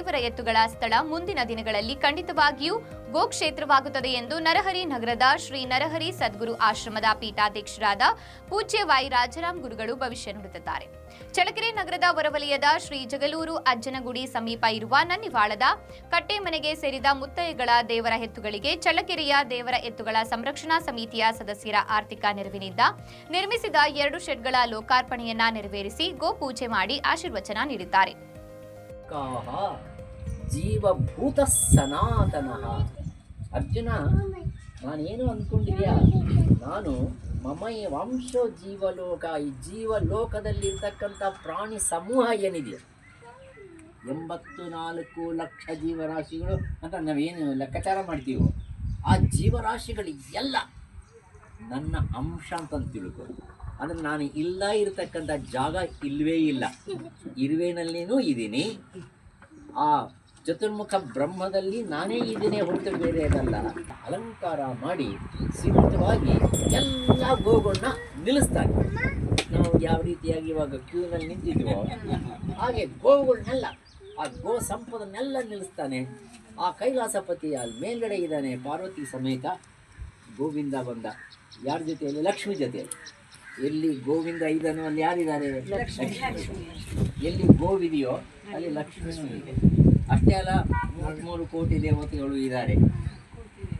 ದೇವರ ಎತ್ತುಗಳ ಸ್ಥಳ ಮುಂದಿನ ದಿನಗಳಲ್ಲಿ ಖಂಡಿತವಾಗಿಯೂ ಗೋಕ್ಷೇತ್ರವಾಗುತ್ತದೆ ಎಂದು ನರಹರಿ ನಗರದ ಶ್ರೀ ನರಹರಿ ಸದ್ಗುರು ಆಶ್ರಮದ ಪೀಠಾಧ್ಯಕ್ಷರಾದ ಪೂಜ್ಯ ವಾಯಿ ರಾಜರಾಮ್ ಗುರುಗಳು ಭವಿಷ್ಯ ನುಡಿದಿದ್ದಾರೆ. ಚಳ್ಳಕೆರೆ ನಗರದ ಹೊರವಲಯದ ಶ್ರೀ ಜಗಲೂರು ಅಜ್ಜನಗುಡಿ ಸಮೀಪ ಇರುವ ನನ್ನಿವಾಳದ ಕಟ್ಟೆಮನೆಗೆ ಸೇರಿದ ಮುತ್ತೈಗಳ ದೇವರ ಎತ್ತುಗಳಿಗೆ ಚಳ್ಳಕೆರೆಯ ದೇವರ ಎತ್ತುಗಳ ಸಂರಕ್ಷಣಾ ಸಮಿತಿಯ ಸದಸ್ಯರ ಆರ್ಥಿಕ ನೆರವಿನಿಂದ ನಿರ್ಮಿಸಿದ ಎರಡು ಶೆಡ್ಗಳ ಲೋಕಾರ್ಪಣೆಯನ್ನ ನೆರವೇರಿಸಿ ಗೋಪೂಜೆ ಮಾಡಿ ಆಶೀರ್ವಚನ ನೀಡಿದ್ದಾರೆ. ಜೀವಭೂತ ಸನಾತನ ಅರ್ಜುನ, ನಾನೇನು ಅಂದ್ಕೊಂಡಿದ್ಯಾ? ನಾನು ಮಮಯ ವಂಶೋ ಜೀವಲೋಕ ಈ ಜೀವಲೋಕದಲ್ಲಿರ್ತಕ್ಕಂಥ ಪ್ರಾಣಿ ಸಮೂಹ ಏನಿದೆ? ಎಂಬತ್ತು ನಾಲ್ಕು ಲಕ್ಷ ಜೀವರಾಶಿಗಳು. ಅಂತ ನಾವೇನು ಲೆಕ್ಕಾಚಾರ ಮಾಡ್ತೀವೋ? ಆ ಜೀವರಾಶಿಗಳು ಎಲ್ಲ ನನ್ನ ಅಂಶ ಅಂತ ತಿಳ್ಕೊ. ಅಂದರೆ ನಾನು ಇಲ್ಲ ಇರತಕ್ಕಂಥ ಜಾಗ ಇಲ್ಲವೇ ಇಲ್ಲ. ಇರುವೆನಲ್ಲಿನೂ ಇದ್ದೀನಿ. ಆ ಚತುರ್ಮುಖ ಬ್ರಹ್ಮದಲ್ಲಿ ನಾನೇ ಇದ್ದೀನಿ ಹೊರತು ಬೇರೆ ಅದಲ್ಲ ಅಲಂಕಾರ ಮಾಡಿ ಸೀಮಿತವಾಗಿ ಎಲ್ಲ ಗೋಗಳನ್ನ ನಿಲ್ಲಿಸ್ತಾನೆ ನಾವು ಯಾವ ರೀತಿಯಾಗಿ ಇವಾಗ ಕ್ಯೂನಲ್ಲಿ ನಿಂತಿದ್ವೋ ಹಾಗೆ ಗೋವುಗಳನ್ನೆಲ್ಲ ಆ ಗೋ ಸಂಪದನ್ನೆಲ್ಲ ನಿಲ್ಲಿಸ್ತಾನೆ. ಆ ಕೈಲಾಸಪತಿ ಅಲ್ಲಿ ಮೇಲ್ಗಡೆ ಇದ್ದಾನೆ ಪಾರ್ವತಿ ಸಮೇತ ಗೋವಿಂದ ಬಂದ. ಯಾರ ಜೊತೆಯಲ್ಲಿ? ಲಕ್ಷ್ಮಿ ಜೊತೆಯಲ್ಲಿ. ಎಲ್ಲಿ ಗೋವಿಂದ ಇದ್ದಾನೋ ಅಲ್ಲಿ ಯಾರಿದ್ದಾರೆ? ಲಕ್ಷ್ಮಿ. ಎಲ್ಲಿ ಗೋವಿದೆಯೋ ಅಲ್ಲಿ ಲಕ್ಷ್ಮೀ ಇದೆ. ಅಷ್ಟೇ ಅಲ್ಲ ಮೂವತ್ತ್ಮೂರು ಕೋಟಿ ದೇವತೆಗಳು ಇದ್ದಾರೆ.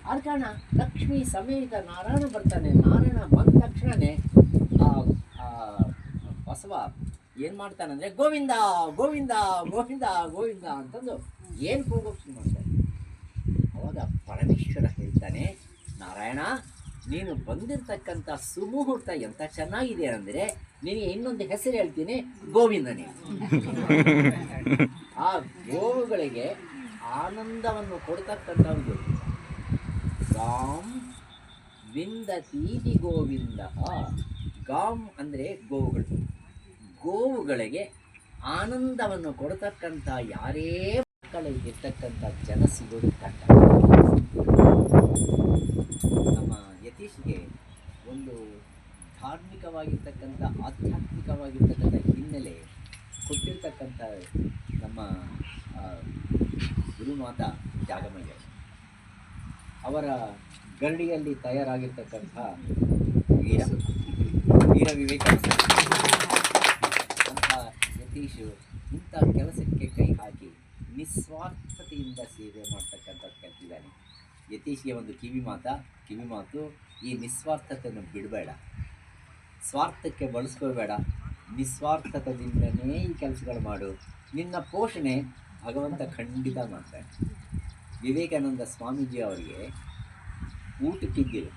ಆದ ಕಾರಣ, ಲಕ್ಷ್ಮಿ ಸಮೇತ ನಾರಾಯಣ ಬರ್ತಾನೆ. ನಾರಾಯಣ ಬಂದ ಆ ಬಸವ ಏನು ಮಾಡ್ತಾನಂದರೆ ಗೋವಿಂದ ಗೋವಿಂದ ಗೋವಿಂದ ಗೋವಿಂದ ಅಂತಂದು ಏನು ಕೂಗೋಕೆ ಶುರು ಮಾಡ್ತಾನೆ. ಅವಾಗ ಪರಮೇಶ್ವರ ಹೇಳ್ತಾನೆ, ನಾರಾಯಣ, ನೀನು ಬಂದಿರತಕ್ಕಂಥ ಸುಮುಹೂರ್ತ ಎಂಥ ಚೆನ್ನಾಗಿದೆ ಅಂದರೆ, ನಿನಗೆ ಇನ್ನೊಂದು ಹೆಸರು ಹೇಳ್ತೀನಿ, ಗೋವಿಂದನೇ. ಆ ಗೋವುಗಳಿಗೆ ಆನಂದವನ್ನು ಕೊಡ್ತಕ್ಕಂಥವ್ರು ಗಾಮ್ ವಿಂದತೀತಿ ಗೋವಿಂದ ಗಾಮ್ ಅಂದರೆ ಗೋವುಗಳು. ಗೋವುಗಳಿಗೆ ಆನಂದವನ್ನು ಕೊಡ್ತಕ್ಕಂಥ ಯಾರೇ ಮಕ್ಕಳಿಗಿರ್ತಕ್ಕಂಥ ಜನ ಸಿಗೋದು ಕಟ್ಟ ನಮ್ಮ ಯತೀಶ್ಗೆ ಒಂದು ಧಾರ್ಮಿಕವಾಗಿರ್ತಕ್ಕಂಥ, ಆಧ್ಯಾತ್ಮಿಕವಾಗಿರ್ತಕ್ಕಂಥ ಹಿನ್ನೆಲೆ ಕೊಟ್ಟಿರ್ತಕ್ಕಂಥ ನಮ್ಮ ಗುರುನಾಥ ಜಾಗಮಯ್ಯ ಅವರ ಗರಡಿಯಲ್ಲಿ ತಯಾರಾಗಿರ್ತಕ್ಕಂಥ ವೀರ ವೀರ ವಿವೇಕಾನಂದ ಅಂತ ಯತೀಶು ಇಂಥ ಕೆಲಸಕ್ಕೆ ಕೈ ಹಾಕಿ ನಿಸ್ವಾರ್ಥತೆಯಿಂದ ಸೇವೆ ಮಾಡ್ತಕ್ಕಂಥ ಕಲ್ತಿದ್ದಾನೆ ಯತೀಶ್ಗೆ ಒಂದು ಕಿವಿ ಮಾತ, ಕಿವಿ ಮಾತು, ಈ ನಿಸ್ವಾರ್ಥತೆಯನ್ನು ಬಿಡಬೇಡ. ಸ್ವಾರ್ಥಕ್ಕೆ ಬಳಸ್ಕೋಬೇಡ ನಿಸ್ವಾರ್ಥಕದಿಂದನೇ ಈ ಕೆಲಸಗಳು ಮಾಡು. ನಿನ್ನ ಪೋಷಣೆ ಭಗವಂತ ಖಂಡಿತ ಮಾಡ್ತಾನೆ. ವಿವೇಕಾನಂದ ಸ್ವಾಮೀಜಿ ಅವರಿಗೆ ಊಟಕ್ಕಿದ್ದಿಲ್ಲ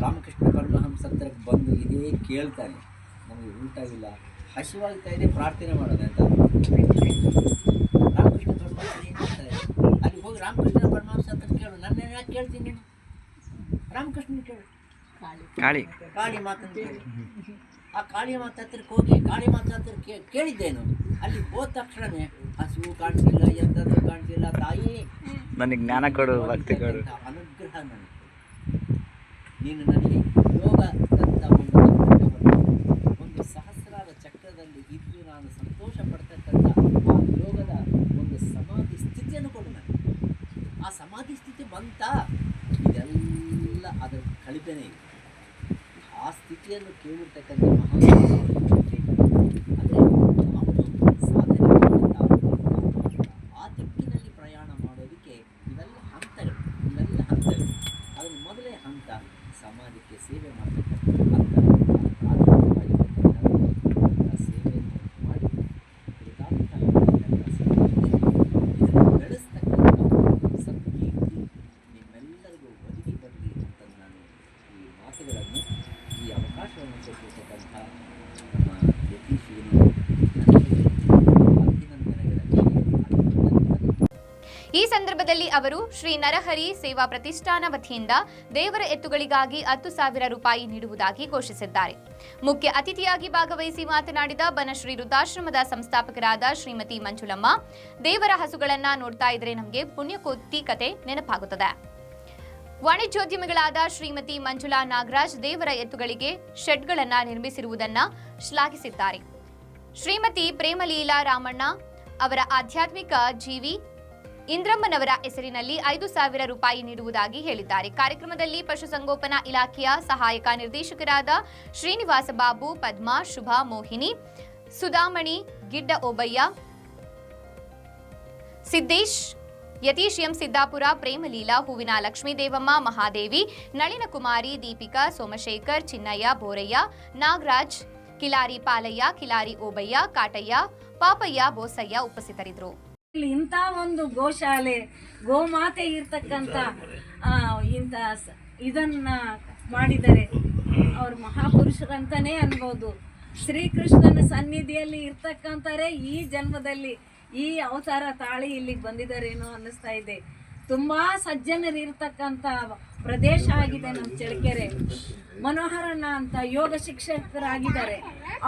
ರಾಮಕೃಷ್ಣ ಪರಮಹಂಸ ಹತ್ರಕ್ಕೆ ಬಂದು ಇದೇ ಕೇಳ್ತಾನೆ. ನಮಗೆ ಊಟ ಇಲ್ಲ. ಹಸಿವಾಗ್ತಾ ಇದೆ ಪ್ರಾರ್ಥನೆ ಮಾಡೋದು ಅಂತ. ರಾಮಕೃಷ್ಣ ಪರಮಹಂಸ ಮಾಡ್ತಾರೆ? ಅಲ್ಲಿ ಹೋಗಿ ರಾಮಕೃಷ್ಣ ಪರಮಹಂಸ ಹತ್ರ ಕೇಳು. ನನ್ನ ಯಾಕೆ ಕೇಳ್ತೀನಿ ರಾಮಕೃಷ್ಣ ರಾಮಕೃಷ್ಣನ ಕೇಳು. ಕಾಳಿ. ಕಾಳಿ ಮಾತನ್ನು ಕೇಳಿ. ಆ ಕಾಳಿ ಮಾತ ಹತ್ರಕ್ಕೆ ಹೋಗಿ ಕಾಳಿ ಮಾತ ಹತ್ರ ಕೇಳಿದ್ದೇನು. ಅಲ್ಲಿ ಹೋದ ತಕ್ಷಣವೇ ಹಸಿವು ಕಾಣಿಸಿಲ್ಲ ಎಂಥದ್ದು ಕಾಣಿಸಿಲ್ಲ ತಾಯಿ. ನನಗೆ ಜ್ಞಾನ ಕೊಡು ಭಕ್ತಿ ಕೊಡು. ಅನುಗ್ರಹ ನನಗೆ. ನೀನು ನನಗೆ ಯೋಗ ದತ್ತ ಒಂದು ಸಹಸ್ರಾರ ಚಕ್ರದಲ್ಲಿ ಇದ್ದು ನಾನು ಸಂತೋಷ ಪಡ್ತಕ್ಕಂಥ ಆ ಯೋಗದ ಒಂದು ಸಮಾಧಿ ಸ್ಥಿತಿಯನ್ನು ಕೊಡು ನನಗೆ. ಆ ಸಮಾಧಿ ಸ್ಥಿತಿ ಬಂತ ಇದೆಲ್ಲ ಅದರ ಕಳಿಪೆನೇ ಇದೆ. ಆ ಸ್ಥಿತಿಯನ್ನು ಕೇಳಿರ್ತಕ್ಕಂಥ ಮಹಾ ಅಂದರೆ ಈ ಸಂದರ್ಭದಲ್ಲಿ ಅವರು ಶ್ರೀ ನರಹರಿ ಸೇವಾ ಪ್ರತಿಷ್ಠಾನ ವತಿಯಿಂದ ದೇವರ ಎತ್ತುಗಳಿಗಾಗಿ ಹತ್ತು ಸಾವಿರ ರೂಪಾಯಿ ನೀಡುವುದಾಗಿ ಘೋಷಿಸಿದ್ದಾರೆ. ಮುಖ್ಯ ಅತಿಥಿಯಾಗಿ ಭಾಗವಹಿಸಿ ಮಾತನಾಡಿದ ಬನಶ್ರೀ ವೃದ್ಧಾಶ್ರಮದ ಸಂಸ್ಥಾಪಕರಾದ ಶ್ರೀಮತಿ ಮಂಜುಳಮ್ಮ, ದೇವರ ಹಸುಗಳನ್ನ ನೋಡ್ತಾ ಇದ್ರೆ ನಮಗೆ ಪುಣ್ಯಕೋತಿ ಕತೆ ನೆನಪಾಗುತ್ತದೆ. ವಾಣಿಜ್ಯೋದ್ಯಮಿಗಳಾದ ಶ್ರೀಮತಿ ಮಂಜುಳಾ ನಾಗರಾಜ್ ದೇವರ ಎತ್ತುಗಳಿಗೆ ಶೆಡ್ಗಳನ್ನ ನಿರ್ಮಿಸಿರುವುದನ್ನ ಶ್ಲಾಘಿಸಿದ್ದಾರೆ. ಶ್ರೀಮತಿ ಪ್ರೇಮಲೀಲಾ ರಾಮಣ್ಣ ಅವರ ಆಧ್ಯಾತ್ಮಿಕ ಜೀವಿ ಇಂದ್ರಮ್ಮನವರ ಹೆಸರಿನಲ್ಲಿ ಐದು ಸಾವಿರ ರೂಪಾಯಿ ನೀಡುವುದಾಗಿ ಹೇಳಿದ್ದಾರೆ. ಕಾರ್ಯಕ್ರಮದಲ್ಲಿ ಪಶುಸಂಗೋಪನಾ ಇಲಾಖೆಯ ಸಹಾಯಕ ನಿರ್ದೇಶಕರಾದ ಶ್ರೀನಿವಾಸ ಬಾಬು, ಪದ್ಮಾ, ಶುಭಾ ಮೋಹಿನಿ, ಸುಧಾಮಣಿ, ಗಿಡ್ಡ ಓಬಯ್ಯ, ಸಿದ್ದೇಶ್, ಯತೀಶ್ ಎಂ ಸಿದ್ದಾಪುರ, ಪ್ರೇಮಲೀಲಾ, ಹೂವಿನ ಲಕ್ಷ್ಮೀದೇವಮ್ಮ, ಮಹಾದೇವಿ, ನಳಿನ ಕುಮಾರಿ, ದೀಪಿಕಾ, ಸೋಮಶೇಖರ್, ಚಿನ್ನಯ್ಯ, ಬೋರಯ್ಯ, ನಾಗರಾಜ್, ಕಿಲಾರಿ ಪಾಲಯ್ಯ, ಕಿಲಾರಿ ಓಬಯ್ಯ, ಕಾಟಯ್ಯ, ಪಾಪಯ್ಯ, ಬೋಸಯ್ಯ ಉಪಸ್ಥಿತರಿದ್ದರು. ಇಂಥ ಒಂದು ಗೋಶಾಲೆ, ಗೋಮಾತೆ ಇರ್ತಕ್ಕಂಥ ಇಂಥ ಇದನ್ನ ಮಾಡಿದರೆ ಅವ್ರ ಮಹಾಪುರುಷರಂತಾನೆ ಅನ್ಬೋದು. ಶ್ರೀಕೃಷ್ಣನ ಸನ್ನಿಧಿಯಲ್ಲಿ ಇರ್ತಕ್ಕಂಥರೇ ಈ ಜನ್ಮದಲ್ಲಿ ಈ ಅವತಾರ ತಾಳಿ ಇಲ್ಲಿಗೆ ಬಂದಿದ್ದಾರೇನೋ ಅನ್ನಿಸ್ತಾ ಇದೆ. ತುಂಬಾ ಸಜ್ಜನರು ಇರ್ತಕ್ಕಂಥ ಪ್ರದೇಶ ಆಗಿದೆ ನಮ್ಮ ಚಳ್ಳಕೆರೆ. ಮನೋಹರಣ್ಣ ಅಂತ ಯೋಗ ಶಿಕ್ಷಕರಾಗಿದ್ದಾರೆ.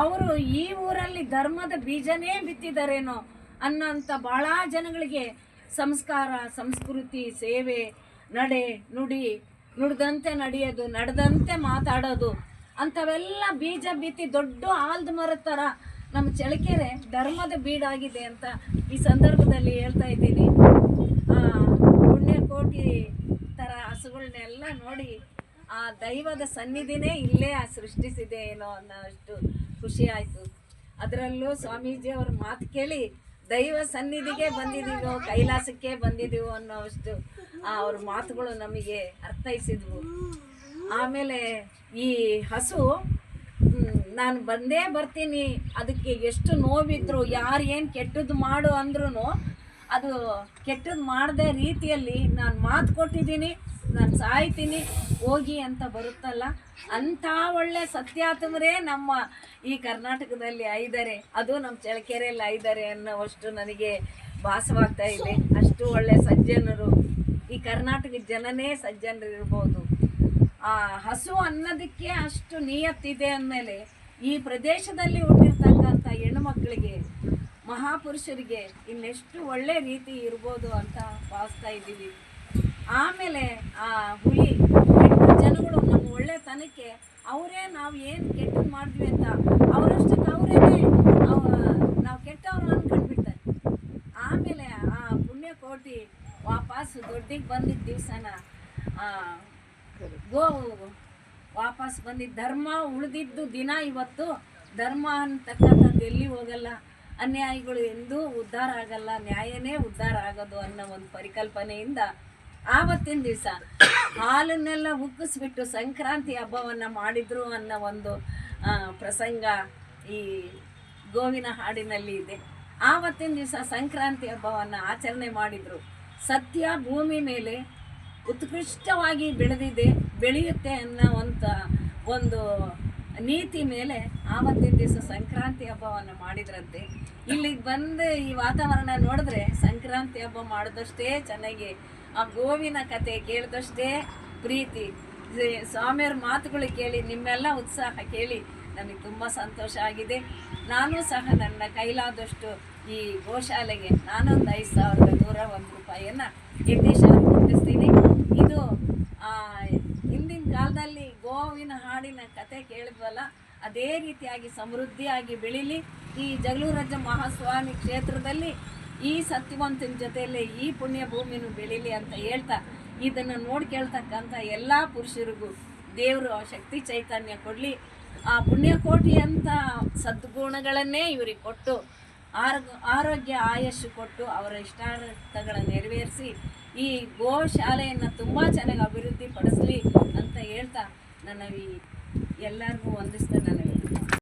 ಅವರು ಈ ಊರಲ್ಲಿ ಧರ್ಮದ ಬೀಜನೇ ಬಿತ್ತಿದಾರೇನೋ ಅನ್ನೋಂಥ ಭಾಳ ಜನಗಳಿಗೆ ಸಂಸ್ಕಾರ, ಸಂಸ್ಕೃತಿ, ಸೇವೆ, ನಡೆ, ನುಡಿ, ನುಡ್ದಂತೆ ನಡೆಯೋದು, ನಡೆದಂತೆ ಮಾತಾಡೋದು, ಅಂಥವೆಲ್ಲ ಬೀಜ ಬಿತ್ತಿ ದೊಡ್ಡ ಆಲ್ದ ಮರದ ಥರ ನಮ್ಮ ಚಳಕೆರೆ ಧರ್ಮದ ಬೀಡಾಗಿದೆ ಅಂತ ಈ ಸಂದರ್ಭದಲ್ಲಿ ಹೇಳ್ತಾ ಇದ್ದೀನಿ. ಪುಣ್ಯ ಪುಣ್ಯಕೋಟಿ ಥರ ಹಸುಗಳನ್ನೆಲ್ಲ ನೋಡಿ ಆ ದೈವದ ಸನ್ನಿಧಿನೇ ಇಲ್ಲೇ ಆ ಸೃಷ್ಟಿಸಿದೆ ಏನೋ ಅನ್ನೋ ಅಷ್ಟು ಖುಷಿ ಆಯಿತು. ಅದರಲ್ಲೂ ಸ್ವಾಮೀಜಿಯವ್ರ ಮಾತು ಕೇಳಿ ದೈವ ಸನ್ನಿಧಿಗೆ ಬಂದಿದ್ದೀವೋ ಕೈಲಾಸಕ್ಕೆ ಬಂದಿದ್ದೀವೋ ಅನ್ನೋ ಅಷ್ಟು ಅವ್ರ ಮಾತುಗಳು ನಮಗೆ ಅರ್ಥೈಸಿದ್ವು. ಆಮೇಲೆ ಈ ಹಸು ನಾನು ಬಂದೇ ಬರ್ತೀನಿ, ಅದಕ್ಕೆ ಎಷ್ಟು ನೋವಿದ್ರು, ಯಾರು ಏನು ಕೆಟ್ಟದ್ದು ಮಾಡು ಅಂದ್ರೂ ಅದು ಕೆಟ್ಟದ್ದು ಮಾಡದೆ ರೀತಿಯಲ್ಲಿ ನಾನು ಮಾತು ಕೊಟ್ಟಿದ್ದೀನಿ. ನಾನು ಸಾಯ್ತೀನಿ ಹೋಗಿ ಅಂತ ಬರುತ್ತಲ್ಲ? ಅಂಥ ಒಳ್ಳೆ ಸತ್ಯಾತಮರೇ ನಮ್ಮ ಈ ಕರ್ನಾಟಕದಲ್ಲಿ ಐದರೆ. ಅದು ನಮ್ಮ ಚಳಕೆರೆಯಲ್ಲಿ ಐದರೆ ಅನ್ನೋವಷ್ಟು ನನಗೆ ಭಾಸವಾಗ್ತಾ ಇದೆ. ಅಷ್ಟು ಒಳ್ಳೆ ಸಜ್ಜನರು, ಈ ಕರ್ನಾಟಕದ ಜನನೇ ಸಜ್ಜನರು ಇರ್ಬೋದು ಆ ಹಸು ಅನ್ನೋದಕ್ಕೆ ಅಷ್ಟು ನಿಯತ್ತಿದೆ ಅಂದಮೇಲೆ, ಈ ಪ್ರದೇಶದಲ್ಲಿ ಹುಟ್ಟಿರ್ತಕ್ಕಂಥ ಹೆಣ್ಣುಮಕ್ಕಳಿಗೆ ಮಹಾಪುರುಷರಿಗೆ ಇನ್ನೆಷ್ಟು ಒಳ್ಳೆ ರೀತಿ ಇರ್ಬೋದು ಅಂತ ಭಾವಿಸ್ತಾ ಇದ್ದೀವಿ. ಆಮೇಲೆ ಆ ಹುಲಿ ಕೆಟ್ಟ ಜನಗಳು ನಮ್ಮ ಒಳ್ಳೆತನಕ್ಕೆ ಅವರೇ ನಾವು ಏನು ಕೆಟ್ಟದ್ದು ಮಾಡಿದ್ವಿ ಅಂತ ಅವರಷ್ಟಕ್ಕೆ ಅವರೇನೆ ನಾವು ಕೆಟ್ಟವ್ರು ಅಂದ್ಕೊಂಡ್ಬಿಡ್ತಾರೆ ಆಮೇಲೆ ಆ ಪುಣ್ಯ ಕೋಟಿ ವಾಪಸ್ ದೊಡ್ಡಿಗೆ ಬಂದಿದ್ದ ದಿವಸನ ಗೋ, ವಾಪಸ್ ಬಂದಿದ್ದ ಧರ್ಮ ಉಳಿದಿದ್ದು ದಿನ ಇವತ್ತು, ಧರ್ಮ ಅಂತಕ್ಕಂಥದ್ದು ಎಲ್ಲಿ ಹೋಗಲ್ಲ, ಅನ್ಯಾಯಗಳು ಎಂದೂ ಉದ್ಧಾರ ಆಗಲ್ಲ, ನ್ಯಾಯನೇ ಉದ್ಧಾರ ಆಗೋದು ಅನ್ನೋ ಒಂದು ಪರಿಕಲ್ಪನೆಯಿಂದ ಆವತ್ತಿನ ದಿವಸ ಹಾಲನ್ನೆಲ್ಲ ಉಕ್ಕಿಸ್ಬಿಟ್ಟು ಸಂಕ್ರಾಂತಿ ಹಬ್ಬವನ್ನು ಮಾಡಿದ್ರು ಅನ್ನೋ ಒಂದು ಪ್ರಸಂಗ ಈ ಗೋವಿನ ಹಾಡಿನಲ್ಲಿ ಇದೆ. ಆವತ್ತಿನ ದಿವಸ ಸಂಕ್ರಾಂತಿ ಹಬ್ಬವನ್ನು ಆಚರಣೆ ಮಾಡಿದರು. ಸತ್ಯ ಭೂಮಿ ಮೇಲೆ ಉತ್ಕೃಷ್ಟವಾಗಿ ಬೆಳೆದಿದೆ, ಬೆಳೆಯುತ್ತೆ ಅನ್ನೋ ಒಂದು ನೀತಿ ಮೇಲೆ ಆವತ್ತಿನ ದಿವಸ ಸಂಕ್ರಾಂತಿ ಹಬ್ಬವನ್ನು ಮಾಡಿದ್ರಂತೆ. ಇಲ್ಲಿಗೆ ಬಂದು ಈ ವಾತಾವರಣ ನೋಡಿದ್ರೆ ಸಂಕ್ರಾಂತಿ ಹಬ್ಬ ಮಾಡಿದಷ್ಟೇ ಚೆನ್ನಾಗಿ, ಆ ಗೋವಿನ ಕತೆ ಕೇಳಿದಷ್ಟೇ ಪ್ರೀತಿ. ಸ್ವಾಮಿಯವ್ರ ಮಾತುಗಳು ಕೇಳಿ, ನಿಮ್ಮೆಲ್ಲ ಉತ್ಸಾಹ ಕೇಳಿ ನನಗೆ ತುಂಬ ಸಂತೋಷ ಆಗಿದೆ. ನಾನು ಸಹ ನನ್ನ ಕೈಲಾದಷ್ಟು ಈ ಗೋಶಾಲೆಗೆ ನಾನೊಂದು ಐದು ಸಾವಿರದ ನೂರ ಒಂದು ರೂಪಾಯಿಯನ್ನು ಅವ್ರಿಗೆ ಮುಟ್ಟಿಸ್ತೀನಿ ಇದು ಹಿಂದಿನ ಕಾಲದಲ್ಲಿ ಗೋವಿನ ಹಾಡಿನ ಕತೆ ಕೇಳಿದ್ವಲ್ಲ ಅದೇ ರೀತಿಯಾಗಿ ಸಮೃದ್ಧಿಯಾಗಿ ಬೆಳೀಲಿ ಈ ಜಗಳೂರಜ್ಜ ಮಹಾಸ್ವಾಮಿ ಕ್ಷೇತ್ರದಲ್ಲಿ ಈ ಸತ್ಯವಂತನ ಜೊತೆಯಲ್ಲೇ ಈ ಪುಣ್ಯ ಭೂಮಿನೂ ಬೆಳೀಲಿ ಅಂತ ಹೇಳ್ತಾ, ಇದನ್ನು ನೋಡಿ ಕೇಳ್ತಕ್ಕಂಥ ಎಲ್ಲ ಪುರುಷರಿಗೂ ದೇವರು ಶಕ್ತಿ ಚೈತನ್ಯ ಕೊಡಲಿ. ಆ ಪುಣ್ಯಕೋಟಿ ಅಂತ ಸದ್ಗುಣಗಳನ್ನೇ ಇವರಿಗೆ ಕೊಟ್ಟು, ಆರೋಗ್ಯ ಆಯಸ್ಸು ಕೊಟ್ಟು ಅವರ ಇಷ್ಟಾರ್ಥಗಳ ನೆರವೇರಿಸಿ, ಈ ಗೋ ಶಾಲೆಯನ್ನು ತುಂಬ ಚೆನ್ನಾಗಿ ಅಭಿವೃದ್ಧಿ ಪಡಿಸ್ಲಿ ಅಂತ ಹೇಳ್ತಾ ನನ್ನ ಈ ಎಲ್ಲರಿಗೂ ವಂದಿಸ್ತಾ ನನಗೆ